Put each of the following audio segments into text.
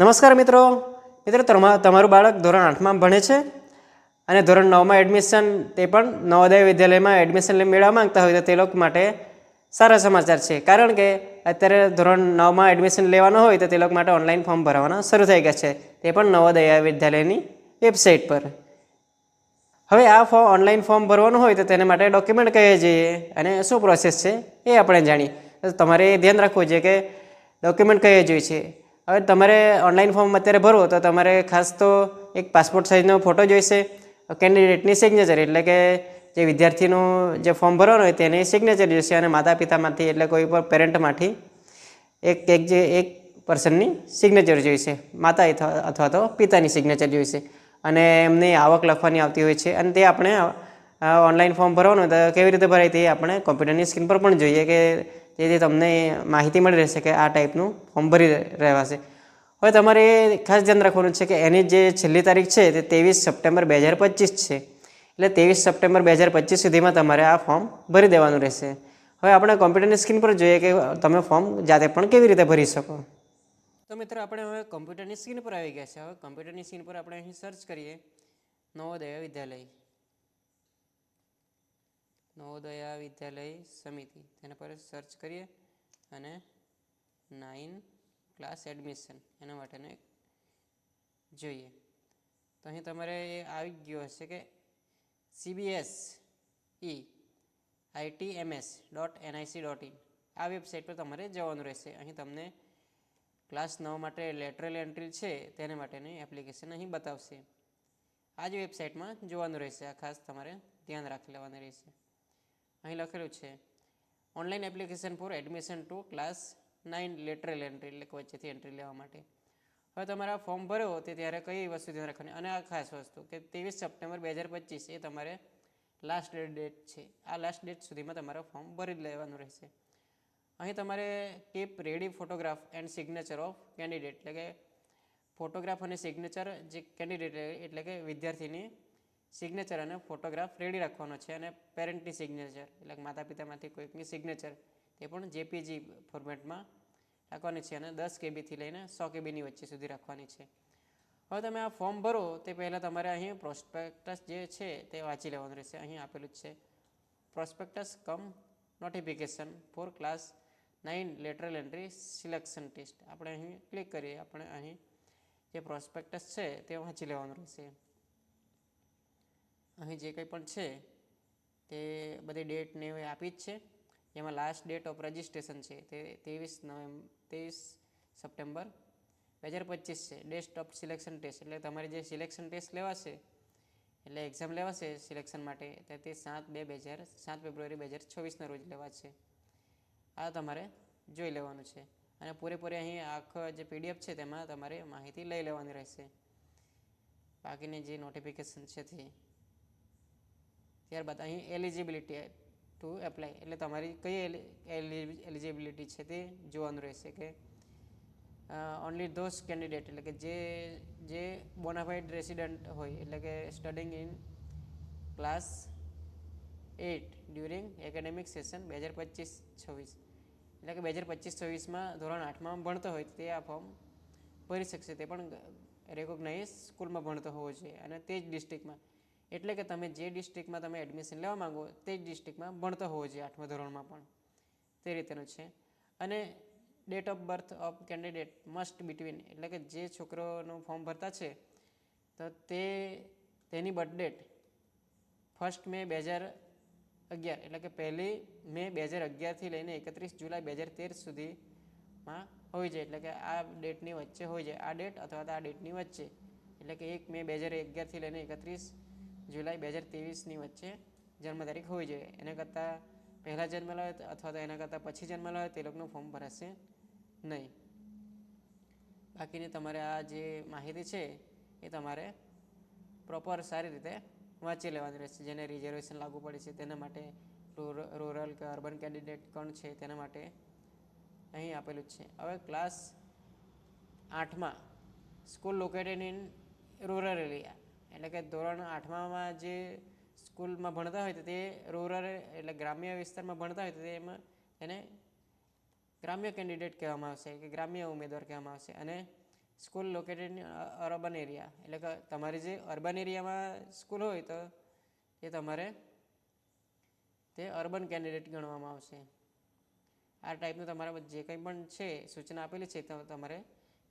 નમસ્કાર મિત્રો. મિત્રો, તમા- તમારું બાળક ધોરણ આઠમાં ભણે છે અને ધોરણ નવમાં એડમિશન તે પણ નવોદય વિદ્યાલયમાં એડમિશન મેળવવા માંગતા હોય તો તે લોકો માટે સારા સમાચાર છે. કારણ કે અત્યારે ધોરણ નવમાં એડમિશન લેવાનું હોય તો તે લોકો માટે ઓનલાઈન ફોર્મ ભરવાના શરૂ થઈ ગયા છે. તે પણ નવોદય વિદ્યાલયની વેબસાઇટ પર. હવે આ ફોર્મ ઓનલાઈન ફોર્મ ભરવાનું હોય તો તેને માટે ડોક્યુમેન્ટ કહીએ જોઈએ અને શું પ્રોસેસ છે એ આપણે જાણીએ. તમારે એ ધ્યાન રાખવું જોઈએ કે ડોક્યુમેન્ટ કહીએ જોઈએ છે. હવે તમારે ઓનલાઈન ફોર્મ અત્યારે ભરવો તો તમારે ખાસ તો એક પાસપોર્ટ સાઇઝનો ફોટો જોઈશે કેન્ડિડેટની સિગ્નેચર એટલે કે જે વિદ્યાર્થીનું જે ફોર્મ ભરવાનું હોય તેની સિગ્નેચર જોઈશે અને માતા પિતામાંથી એટલે કોઈ પણ પેરેન્ટમાંથી એક એક જે એક પર્સનની સિગ્નેચર જોઈશે, માતા અથવા તો પિતાની સિગ્નેચર જોઈશે. અને એમની આવક લખવાની આવતી હોય છે અને તે આપણે ઓનલાઈન ફોર્મ ભરવાનું હોય તો કેવી રીતે ભરાય તે આપણે કોમ્પ્યુટરની સ્ક્રીન પર પણ જોઈએ કે જેથી તમને માહિતી મળી રહેશે કે આ ટાઈપનું ફોર્મ ભરી રહેવાશે. હવે તમારે ખાસ ધ્યાન રાખવાનું છે કે એની જે છેલ્લી તારીખ છે તે ત્રેવીસ સપ્ટેમ્બર બે હજાર પચીસ છે. એટલે ત્રેવીસ સપ્ટેમ્બર બે હજાર પચીસ સુધીમાં તમારે આ ફોર્મ ભરી દેવાનું રહેશે. હવે આપણે કોમ્પ્યુટરની સ્ક્રીન પર જોઈએ કે તમે ફોર્મ જાતે પણ કેવી રીતે ભરી શકો. તો મિત્રો આપણે હવે કોમ્પ્યુટરની સ્ક્રીન પર આવી ગયા છે. હવે કોમ્પ્યુટરની સ્ક્રીન પર આપણે અહીં સર્ચ કરીએ. નવોદય વિદ્યાલય. નવોદયા વિદ્યાલય સમિતિ. તેના પર સર્ચ કરીએ અને નાઇન ક્લાસ એડમિશન એના માટેને જોઈએ. તો અહીં તમારે એ આવી ગયો હશે કે CBS E ITMS dot NIC dot in આ વેબસાઇટ પર તમારે જવાનું રહેશે. અહીં તમને ક્લાસ નવ માટે લેટરલ એન્ટ્રી છે, તેને માટેની એપ્લિકેશન અહીં બતાવશે. આ જ વેબસાઇટમાં જોવાનું રહેશે. આ ખાસ તમારે ધ્યાન રાખી લેવાનું રહેશે. અહીં લખેલું છે online application for admission to class nine lateral entry એટલે વચ્ચેથી એન્ટ્રી લેવા માટે. હવે તમારે આ ફોર્મ ભર્યો તે ત્યારે કઈ વસ્તુ ધ્યાન રાખવાની? અને આ ખાસ વસ્તુ કે ત્રેવીસ સપ્ટેમ્બર બે હજાર પચીસ એ તમારે લાસ્ટ ડેટ છે. આ લાસ્ટ ડેટ સુધીમાં તમારે ફોર્મ ભરી લેવાનું રહેશે. અહીં તમારે keep ready photograph and signature of candidate એટલે કે ફોટોગ્રાફ અને સિગ્નેચર જે કેન્ડિડેટ એટલે કે વિદ્યાર્થીની સિગ્નેચર અને ફોટોગ્રાફ રેડી રાખવાનો છે અને પેરેન્ટની સિગ્નેચર એટલે માતા પિતામાંથી કોઈકની સિગ્નેચર તે પણ જેપીજી ફોર્મેટમાં રાખવાની છે અને દસ કેબીથી લઈને સો કેબીની વચ્ચે સુધી રાખવાની છે. હવે તમે આ ફોર્મ ભરો, તે પહેલાં તમારે અહીં પ્રોસ્પેક્ટસ જે છે તે વાંચી લેવાનું રહેશે. અહીં આપેલું જ છે prospectus cum notification for class nine lateral entry selection test આપણે અહીં ક્લિક કરીએ, આપણે અહીં જે પ્રોસ્પેક્ટસ છે તે વાંચી લેવાનું રહેશે. અહીં જે કંઈ પણ છે, તે બધી ડેટ ને એવી આપી જ છે. એમાં લાસ્ટ ડેટ ઓફ રજિસ્ટ્રેશન છે, તે ત્રેવીસ નવેમ્બર ત્રેવીસ સપ્ટેમ્બર બે હજાર પચીસ છે. ડેસ્ટ ઓફ સિલેક્શન ટેસ્ટ એટલે તમારી જે સિલેક્શન ટેસ્ટ લેવાશે, એટલે એક્ઝામ લેવાશે સિલેક્શન માટે, તો તે સાત બે બે હજાર, સાત ફેબ્રુઆરી બે હજાર છવ્વીસના રોજ લેવાશે. આ તમારે જોઈ લેવાનું છે. અને પૂરેપૂરી અહીં આખો જે પીડીએફ છે, તેમાં તમારે માહિતી લઈ લેવાની રહેશે. બાકીની જે નોટિફિકેશન છે તે ત્યારબાદ અહીં એલિજિબિલિટી ટુ એપ્લાય એટલે તમારી કઈ એલિજિબિલિટી છે તે જોવાનું રહેશે કે ઓનલી ધોસ કેન્ડિડેટ એટલે કે જે જે બોનાફાઇડ રેસિડન્ટ હોય, એટલે કે studying in class eight during academic session બે હજાર પચીસ છવ્વીસ. એટલે કે બે હજાર પચીસ છવ્વીસમાં ધોરણ આઠમાં ભણતો હોય તે આ ફોર્મ ભરી શકશે. તે પણ રેકોગ્નાઇઝ સ્કૂલમાં ભણતો હોવો જોઈએ અને તે જ ડિસ્ટ્રિક્ટમાં એટલે કે તમે જે ડિસ્ટ્રિક્ટમાં તમે એડમિશન લેવા માંગો તે જ ડિસ્ટ્રિક્ટમાં ભણતો હોવો જોઈએ આઠમા ધોરણમાં પણ. તે રીતેનું છે. અને date of birth of candidate must between એટલે કે જે છોકરોનું ફોર્મ ભરતા છે, તો તે, તેની બર્થ ડેટ ફર્સ્ટ મે બે હજાર અગિયાર એટલે કે પહેલી મે બે હજાર અગિયારથી લઈને એકત્રીસ જુલાઈ બે હજાર તેર સુધીમાં હોય છે. એટલે કે આ ડેટની વચ્ચે હોય જાય આ ડેટ અથવા તો આ ડેટની વચ્ચે. એટલે કે એક મે બે હજાર અગિયારથી લઈને એકત્રીસ જુલાઈ બે હજાર ત્રેવીસની વચ્ચે જન્મ તારીખ હોવી જોઈએ. એના કરતાં પહેલાં જન્મેલા હોય અથવા તો એના કરતાં પછી જન્મેલા હોય તે લોકોનું ફોર્મ ભરાશે નહીં. બાકીની તમારે આ જે માહિતી છે, એ તમારે પ્રોપર સારી રીતે વાંચી લેવાની રહેશે. જેને રિઝર્વેશન લાગુ પડે છે, તેના માટે રૂરલ કે અર્બન કેન્ડિડેટ કોણ છે, તેના માટે અહીં આપેલું જ છે. હવે ક્લાસ આઠમાં school located in rural area એટલે કે ધોરણ આઠમામાં જે સ્કૂલમાં ભણતા હોય તો તે રૂરલ એટલે ગ્રામ્ય વિસ્તારમાં ભણતા હોય તો તેમાં એને ગ્રામ્ય કેન્ડિડેટ કહેવામાં આવશે કે ગ્રામ્ય ઉમેદવાર કહેવામાં આવશે. અને સ્કૂલ લોકેટેડ અર્બન એરિયા એટલે કે તમારી જે અર્બન એરિયામાં સ્કૂલ હોય તો એ તમારે તે અર્બન કેન્ડિડેટ ગણવામાં આવશે. આ ટાઈપનું તમારા જે કંઈ પણ છે, સૂચના આપેલી છે, તો તમારે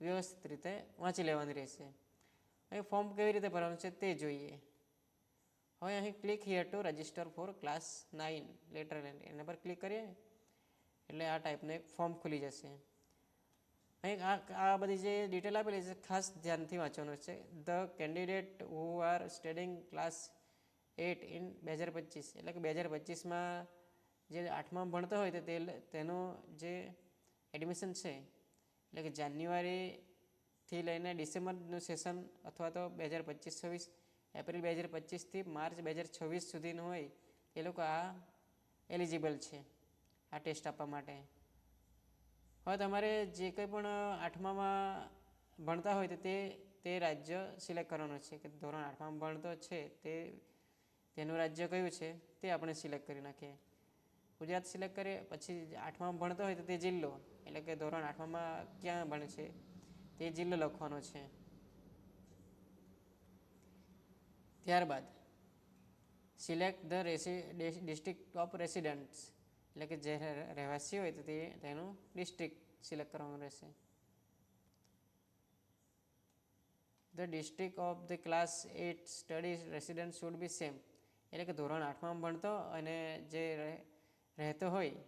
વ્યવસ્થિત રીતે વાંચી લેવાની રહેશે. અહીં ફોર્મ કેવી રીતે ભરવાનું છે તે જોઈએ. હવે અહીં click here to register for class nine letter એના પર ક્લિક કરીએ. એટલે આ ટાઈપનું એક ફોર્મ ખુલી જશે. અહીં આ આ બધી જે ડિટેલ આપેલી છે, ખાસ ધ્યાનથી વાંચવાનું છે. The candidate who are studying class eight in બે હજાર પચીસ. એટલે કે બે હજાર પચીસમાં જે આઠમાં ભણતો હોય તો તે તેનું જે એડમિશન છે, એટલે કે જાન્યુઆરીથી લઈને ડિસેમ્બરનું સેશન અથવા તો બે હજાર પચીસ છવ્વીસ, એપ્રિલ બે હજાર પચીસથી માર્ચ બે હજાર છવ્વીસ સુધીનું હોય, એ લોકો આ એલિજિબલ છે, આ ટેસ્ટ આપવા માટે. હવે તમારે જે કંઈ પણ આઠમામાં ભણતા હોય તો તે તે રાજ્ય સિલેક્ટ કરવાનું છે કે ધોરણ આઠમામાં ભણતો છે તે, તેનું રાજ્ય કયું છે તે આપણે સિલેક્ટ કરી નાખીએ. ગુજરાત સિલેક્ટ કરીએ, પછી આઠમામાં ભણતો હોય તો તે જિલ્લો, એટલે કે ધોરણ આઠમામાં ક્યાં ભણે છે તે જિલ્લો લખવાનો છે. ત્યારબાદ સિલેક્ટ ધ રેસી ડિસ્ટ્રિક્ટ ઓફ રેસિડન્ટ્સ એટલે કે જે રહેવાસી હોય તો તે તેનું ડિસ્ટ્રિક્ટ સિલેક્ટ કરવાનું રહેશે. The district of the class eight study resident should be same એટલે કે ધોરણ આઠમાં ભણતો અને જે રહેતો હોય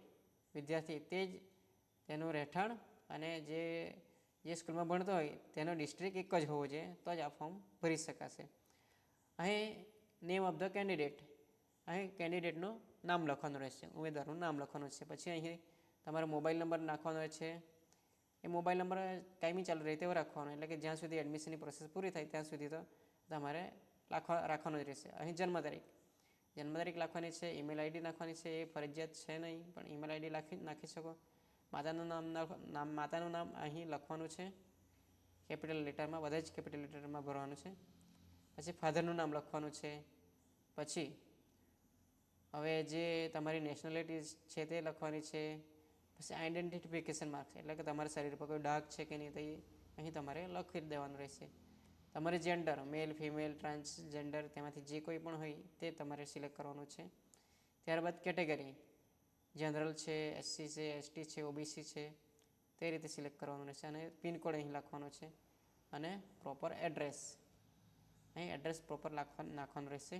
વિદ્યાર્થી તે જ તેનું રહેઠાણ અને જે જે સ્કૂલમાં ભણતો હોય તેનો ડિસ્ટ્રિક્ટ એક જ હોવો જોઈએ, તો જ આ ફોર્મ ભરી શકાશે. અહીં નેમ ઓફ ધ કેન્ડિડેટ અહીં કેન્ડિડેટનું નામ લખવાનું રહેશે, ઉમેદવારનું નામ લખવાનું છે પછી અહીં તમારો મોબાઈલ નંબર નાખવાનો છે. એ મોબાઈલ નંબર કાયમી ચાલુ રહે તેવો રાખવાનો, એટલે કે જ્યાં સુધી એડમિશનની પ્રોસેસ પૂરી થાય ત્યાં સુધી તો તમારે રાખવા રાખવાનો જ રહેશે. અહીં જન્મ તારીખ. જન્મ તારીખ લખવાની છે ઈમેલ આઈડી નાખવાની છે, એ ફરજિયાત છે નહીં, પણ ઈમેલ આઈડી લખી, નાખી શકો. માતાનું નામ નામ માતાનું નામ અહીં લખવાનું છે. કેપિટલ લેટરમાં બધા જ કેપિટલ લેટરમાં ભરવાનું છે. પછી ફાધરનું નામ લખવાનું છે. પછી હવે જે તમારી નેશનાલિટી છે તે લખવાની છે. પછી આઈડેન્ટિફિકેશન માર્ક્સ એટલે કે તમારા શરીર પર કોઈ ડાઘ છે કે નહીં તો અહીં તમારે લખી દેવાનું રહેશે. તમારે જેન્ડર મેલ ફિમેલ ટ્રાન્સજેન્ડર તેમાંથી જે કોઈ પણ હોય તે તમારે સિલેક્ટ કરવાનું છે. ત્યારબાદ કેટેગરી જનરલ છે એસસી છે એસટી છે ઓબીસી છે, તે રીતે સિલેક્ટ કરવાનું રહેશે અને પિનકોડ અહીં લખવાનો છે અને પ્રોપર એડ્રેસ અહીં એડ્રેસ પ્રોપર લખવા નાખવાનું રહેશે.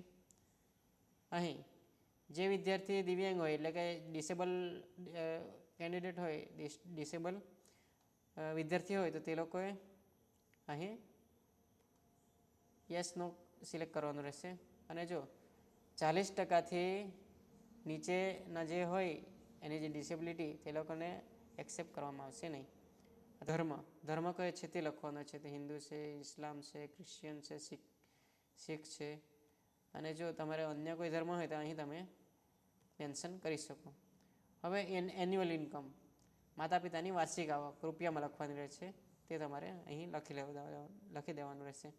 અહીં જે વિદ્યાર્થી દિવ્યાંગ હોય, એટલે કે ડિસેબલ કેન્ડિડેટ હોય ડિસેબલ વિદ્યાર્થી હોય, તો તે લોકોએ અહીં યસનો સિલેક્ટ કરવાનું રહેશે. અને જો ચાલીસ ટકાથી નીચેના જે હોય એની જે ડિસેબિલિટી તે લોકોને એક્સેપ્ટ કરવામાં આવશે નહીં. ધર્મ ધર્મ કયો છે તે લખવાનો છે તે હિન્દુ છે, ઇસ્લામ છે, ક્રિશ્ચિયન છે, શીખ શીખ છે. અને જો તમારે અન્ય કોઈ ધર્મ હોય તો અહીં તમે મેન્શન કરી શકો. હવે એન એન્યુઅલ ઇન્કમ માતા પિતાની વાર્ષિક આવક રૂપિયામાં લખવાની રહેશે. તે તમારે અહીં લખી લેવા લખી દેવાનું રહેશે.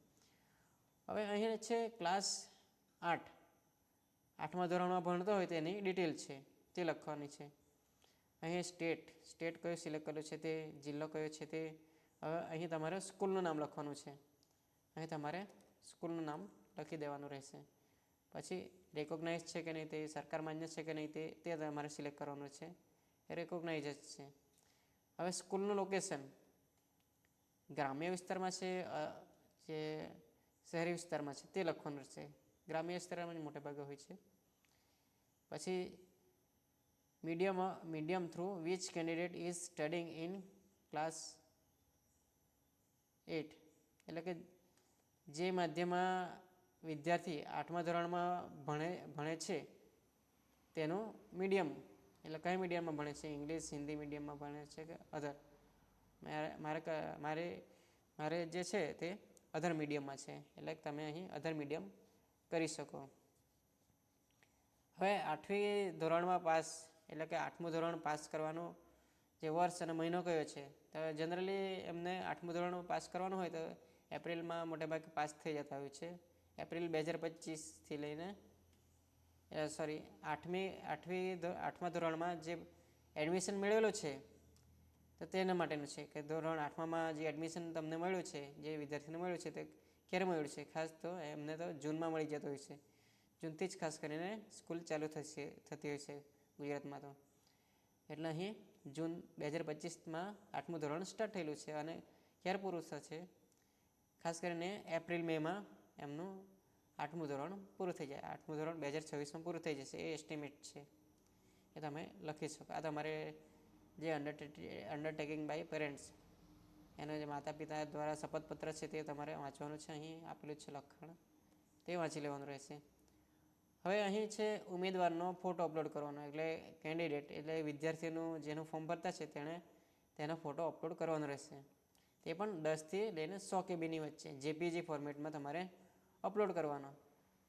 હવે અહીં છે ક્લાસ આઠ. આઠમા ધોરણમાં ભણતો હોય તેની ડિટેલ છે, તે લખવાની છે. અહીં સ્ટેટ સ્ટેટ કયો સિલેક્ટ કર્યો છે તે, જિલ્લો કયો છે તે, હવે અહીં તમારે સ્કૂલનું નામ લખવાનું છે. અહીં તમારે સ્કૂલનું નામ લખી દેવાનું રહેશે. પછી રેકોગ્નાઇઝ છે કે નહીં તે, સરકાર માન્ય છે કે નહીં તે તે તમારે સિલેક્ટ કરવાનું છે. એ રેકોગ્નાઇઝ જ છે. હવે સ્કૂલનું લોકેશન ગ્રામ્ય વિસ્તારમાં છે જે શહેરી વિસ્તારમાં છે તે લખવાનું છે. ગ્રામ્ય વિસ્તારમાં જ મોટે ભાગે હોય છે. પછી medium medium through which candidate is studying in class eight એટલે કે જે માધ્યમમાં વિદ્યાર્થી આઠમા ધોરણમાં ભણે ભણે છે, તેનું મીડિયમ એટલે કઈ મીડિયમમાં ભણે છે? ઇંગ્લિશ હિન્દી મીડિયમમાં ભણે છે કે અધર મારે મારે મારે જે છે તે અધર મીડિયમમાં છે. એટલે તમે અહીં અધર મીડિયમ કરી શકો. હવે આઠમી ધોરણમાં પાસ, એટલે કે આઠમું ધોરણ પાસ કરવાનું જે વર્ષ અને મહિનો કયો છે, તો જનરલી એમને આઠમું ધોરણ પાસ કરવાનું હોય તો એપ્રિલમાં મોટેભાગે પાસ થઈ જતા હોય છે. એપ્રિલ બે હજાર પચીસથી લઈને સોરી આઠમી આઠમી આઠમા ધોરણમાં જે એડમિશન મેળવેલું છે, તો તેના માટેનું છે કે ધોરણ આઠમામાં જે એડમિશન તમને મળ્યું છે, જે વિદ્યાર્થીને મળ્યું છે, તે ક્યારે મળ્યું છે? ખાસ તો એમને તો જૂનમાં મળી જતું હોય છે. જૂનથી જ ખાસ કરીને સ્કૂલ ચાલુ થશે, થતી હોય છે ગુજરાતમાં તો. એટલે અહીં જૂન બે હજાર પચીસમાં આઠમું ધોરણ સ્ટાર્ટ થયેલું છે અને ક્યારે પૂરું થશે? ખાસ કરીને એપ્રિલ મેમાં એમનું આઠમું ધોરણ પૂરું થઈ જાય. આઠમું ધોરણ બે હજાર છવ્વીસમાં પૂરું થઈ જશે, એ એસ્ટિમેટ છે. એ તમે લખી શકો. આ તમારે જે અંડરટેકિંગ બાય પેરેન્ટ્સ એનો જે માતા પિતા દ્વારા શપથપત્ર છે તે તમારે વાંચવાનું છે. અહીં આપેલું છે લખાણ. તે વાંચી લેવાનું રહેશે. હવે અહીં છે ઉમેદવારનો ફોટો અપલોડ કરવાનો, એટલે કેન્ડિડેટ, એટલે વિદ્યાર્થીનું જેનું ફોર્મ ભરતા છે તેણે તેનો ફોટો અપલોડ કરવાનો રહેશે. તે પણ દસથી લઈને સો કેબીની વચ્ચે, જેપીજી ફોર્મેટમાં તમારે અપલોડ કરવાનો.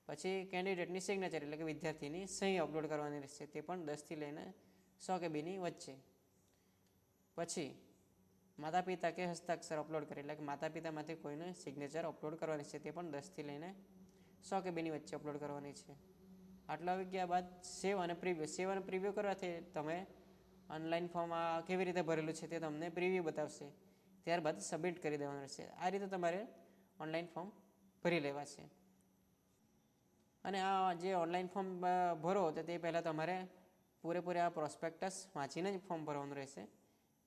પછી કેન્ડિડેટની સિગ્નેચર એટલે કે વિદ્યાર્થીની સહી અપલોડ કરવાની રહેશે. તે પણ દસથી લઈને સો કેબીની વચ્ચે. પછી માતા પિતા કે હસ્તાક્ષર અપલોડ કરે એટલે કે માતા પિતામાંથી કોઈને સિગ્નેચર અપલોડ કરવાની છે તે પણ દસથી લઈને સો કેબીની વચ્ચે અપલોડ કરવાની છે. આટલા આવી ગયા બાદ સેવ અને પ્રિવ્યૂ સેવ અને પ્રિવ્યુ કરવાથી તમે ઓનલાઈન ફોર્મ આ કેવી રીતે ભરેલું છે તે તમને પ્રિવ્યુ બતાવશે. ત્યારબાદ સબમિટ કરી દેવાનું રહેશે. આ રીતે તમારે ઓનલાઈન ફોર્મ ભરી લેવા છે. અને આ જે ઓનલાઈન ફોર્મ ભરો તો તે પહેલાં તમારે પૂરેપૂરે આ પ્રોસ્પેક્ટસ વાંચીને જ ફોર્મ ભરવાનું રહેશે.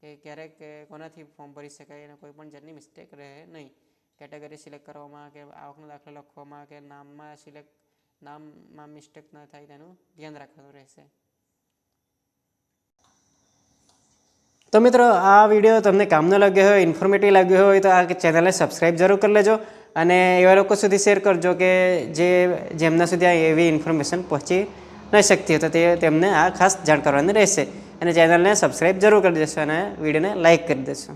કે ક્યારેક કોનાથી ફોર્મ ભરી શકાય અને કોઈ પણ જાતની મિસ્ટેક રહે નહીં. કેટેગરી સિલેક્ટ કરવામાં કે આવકનો દાખલો લખવામાં કે નામમાં સિલેક્ટ નામમાં મિસ્ટેક ન થાય તેનું ધ્યાન રાખવાનું રહેશે. તો મિત્રો, આ વીડિયો તમને કામનો લાગ્યો હોય ઇન્ફોર્મેટિવ લાગ્યો હોય, તો આ ચેનલને સબસ્ક્રાઈબ જરૂર કરી લેજો અને એવા લોકો સુધી શેર કરજો કે જે, જેમના સુધી આ એવી ઇન્ફોર્મેશન પહોંચી ન શકતી હોય તો તે, તેમને આ ખાસ જાણ કરવાની રહેશે. અને ચેનલને સબસ્ક્રાઈબ જરૂર કરી દેશો અને વિડીયોને લાઇક કરી દેશો.